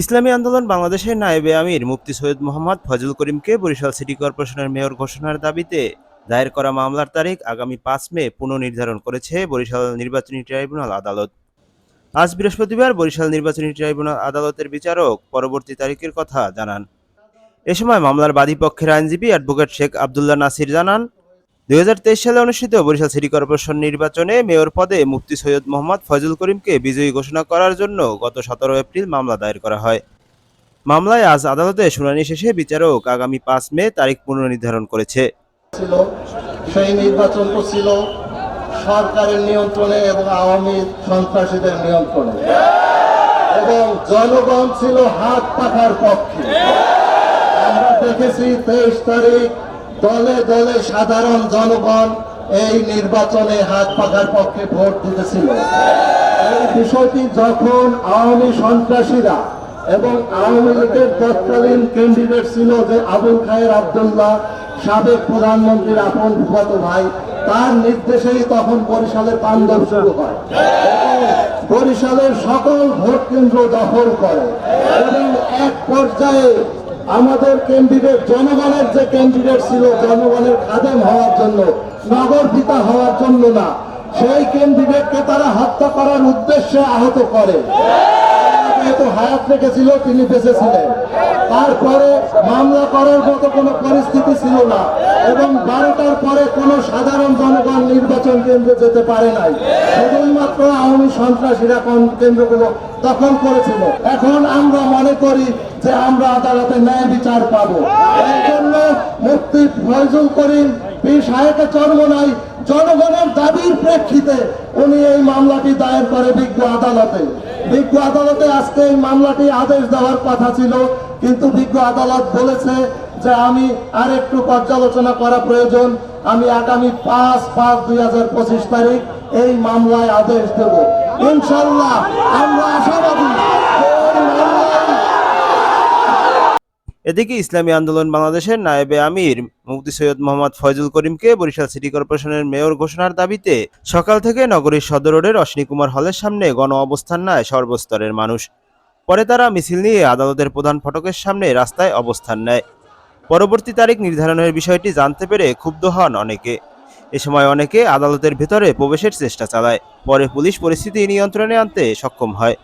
ইসলামী আন্দোলন বাংলাদেশের নায়েবে আমির মুফতি সৈয়দ মোহাম্মদ ফজল করিমকে বরিশাল সিটি কর্পোরেশনের মেয়র ঘোষণার দাবিতে দায়ের করা মামলার তারিখ আগামী পাঁচ মে পুনর্নির্ধারণ করেছে বরিশাল নির্বাচনী ট্রাইব্যুনাল আদালত। আজ বৃহস্পতিবার বরিশাল নির্বাচনী ট্রাইব্যুনাল আদালতের বিচারক পরবর্তী তারিখের কথা জানান। এ সময় মামলার বাদীপক্ষের আইনজীবী অ্যাডভোকেট শেখ আবদুল্লাহ নাসির জানান দুই সালে অনুষ্ঠিত বরিশাল সিটি কর্পোরেশন নির্বাচনে মেয়র পদে মুফতি সৈয়দ মোহাম্মদ ফজল করিমকে বিজয়ী ঘোষণা করার জন্য গত সতেরো এপ্রিল মামলা দায়ের করা হয়। মামলায় আজ আদালতে শুনানি শেষে বিচারক আগামী পাঁচ মে তারিখ পুনর্নির্ধারণ করেছে। সেই নির্বাচনটা ছিল সরকারের নিয়ন্ত্রণে এবং আওয়ামী সন্ত্রাসীদের নিয়ন্ত্রণে। এবং জনগণ ছিল হাত পাখার পক্ষে। আমরা দেখেছি তেইশ তারিখ দলে দলে সাধারণ জনগণ এই নির্বাচনে হাত পাখার পক্ষে ভোট দিতেছিল। এই বিষয়টি যখন আওয়ামী সন্ত্রাসীরা এবং আওয়ামী লীগের তৎকালীন ক্যান্ডিডেট ছিল যে আবুল খায়ের আবদুল্লাহ, সাবেক প্রধানমন্ত্রীর আপন ভূগত ভাই, তার নির্দেশেই তখন বরিশালের পাণ্ডব শুরু হয়। বরিশালের সকল ভোট কেন্দ্র দখল করে এবং এক পর্যায়ে আমাদের ক্যান্ডিডেট জনগণের যে ক্যান্ডিডেট ছিল, জনগণের খাদেম হওয়ার জন্য নগর পিতা হওয়ার জন্য না, সেই ক্যান্ডিডেটকে তারা হত্যা করার উদ্দেশ্যে আহত করে। তারপরে মামলা করার পরিস্থিতি ছিল না এবং বারোটার পরে কোনো সাধারণ জনগণ নির্বাচন কেন্দ্রে যেতে পারে নাই। শুধুমাত্র আওয়ামী সন্ত্রাসীরা কেন্দ্রগুলো দখল করেছিল। এখন আমরা মনে করি যে আমরা আদালতে ন্যায় বিচার পাবো। এই জন্য মুক্তি ফয়জুল করিম বীর সাহেবের চর্ম নাই, জনগণের দাবির প্রেক্ষিতে উনি এই মামলাটি দায়ের করে বিজ্ঞ আদালতে। বিজ্ঞ আদালতে আজকে এই মামলাটি আদেশ দেওয়ার কথা ছিল, কিন্তু বিজ্ঞ আদালত বলেছে যে আমি আর একটু পর্যালোচনা করা প্রয়োজন। আমি আগামী পাঁচ পাঁচ দুই তারিখ এই মামলায় আদেশ দেব। ইনশাল্লাহ আমরা আশাবাদী। এদিকে ইসলামী আন্দোলন বাংলাদেশের নায়েবে আমির মুফতি সৈয়দ মোহাম্মদ ফয়জুল করিমকে বরিশাল সিটি কর্পোরেশনের মেয়র ঘোষণার দাবিতে সকাল থেকে নগরীর সদর রোডের অশ্বিনী কুমার হলের সামনে গণ অবস্থান নেয় সর্বস্তরের মানুষ। পরে তারা মিছিল নিয়ে আদালতের প্রধান ফটকের সামনে রাস্তায় অবস্থান নেয়। পরবর্তী তারিখ নির্ধারণের বিষয়টি জানতে পেরে ক্ষুব্ধ হন অনেকে। এ সময় অনেকে আদালতের ভেতরে প্রবেশের চেষ্টা চালায়। পরে পুলিশ পরিস্থিতি নিয়ন্ত্রণে আনতে সক্ষম হয়।